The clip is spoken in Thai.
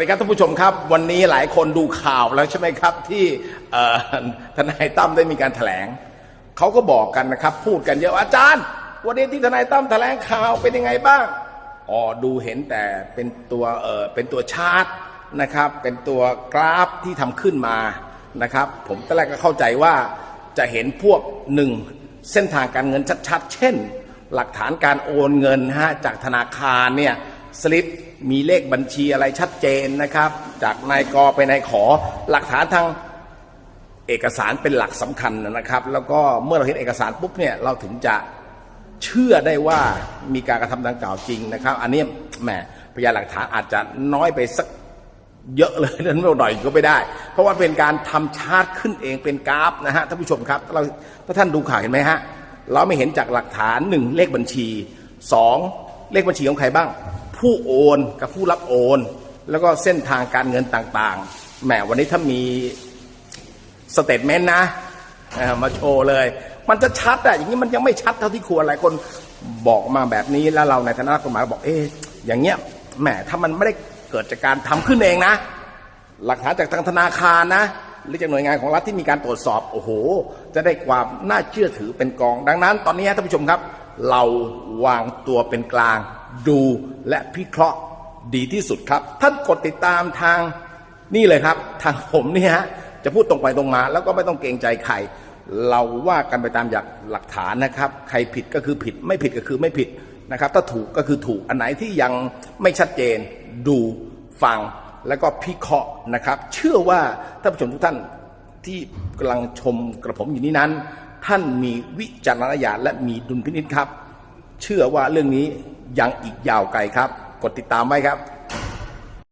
วัสดีครับท่านผู้ชมครับ วันนี้หลายคนดูข่าวแล้วใช่ไหมครับ ที่ทนายตั้มได้มีการแถลงเขาก็บอกกันนะครับ พูดกันเยอะอาจารย์ วันนี้ที่ทนายตั้มแถลงข่าวเป็นยังไงบ้างอ๋อดูเห็นแต่เป็นตัวเออเป็นตัวชาร์ตนะครับ เป็นตัวกราฟที่ทำขึ้นมานะครับ ผมตอนแรกก็เข้าใจว่าจะเห็นพวกหนึ่งเส้นทางการเงินชัดๆ เช่น หลักฐานการโอนเงินฮะจากธนาคารเนี่ย สลิปมีเลขบัญชีอะไรชัดเจนนะครับ จากนายกไปนายขอหลักฐานทางเอกสารเป็นหลักสำคัญนะครับ แล้วก็เมื่อเราเห็นเอกสารปุ๊บเนี่ยเราถึงจะเชื่อได้ว่ามีการกระทำดังกล่าวจริงนะครับ อันนี้แหมพยานหลักฐานอาจจะน้อยไปสักเยอะเลยนั้นไม่หน่อยก็ไม่ได้ เพราะว่าเป็นการทำชาร์ตขึ้นเองเป็นกราฟนะฮะท่านผู้ชมครับถ้าเราถ้าท่านดูข่าวเห็นไหมฮะเราไม่เห็นจากหลักฐานหนึ่งเลขบัญชีสองเลขบัญชีของใครบ้าง ผู้โอนกับผู้รับโอน แล้วก็เส้นทางการเงินต่างๆแหมวันนี้ถ้ามีสเตทเมนต์นะมาโชว์เลย มันจะชัดอะอย่างนี้มันยังไม่ชัดเท่าที่ควรหลายคนบอกมาแบบนี้แล้วเราในฐานะกฎหมายบอกเอ๊ะอย่างเงี้ยแหมถ้ามันไม่ได้เกิดจากการทำขึ้นเองนะ หลักฐานจากทางธนาคารนะหรือจากหน่วยงานของรัฐที่มีการตรวจสอบโอ้โห จะได้ความน่าเชื่อถือเป็นกอง ดังนั้น ตอนนี้ท่านผู้ชมครับ เราวางตัวเป็นกลาง ดูและพิเคราะห์ดีที่สุดครับ ท่านกดติดตามทางนี่เลยครับ ทางผมเนี่ยฮะจะพูดตรงไปตรงมา แล้วก็ไม่ต้องเกรงใจใครเราว่ากันไปตามอยางหลักฐานนะครับ ใครผิดก็คือผิด ไม่ผิดก็คือไม่ผิดนะครับ ถ้าถูกก็คือถูกอันไหนที่ยังไม่ชัดเจน ดูฟังแล้วก็พิเคราะห์นะครับ เชื่อว่าท่านผู้ชมทุกท่านที่กำลังชมกระผมอยู่นี้นั้น ท่านมีวิจารณญาณและมีดุลพินิจครับ เชื่อว่าเรื่องนี้ ยังอีกยาวไกลครับ กดติดตามไว้ครับ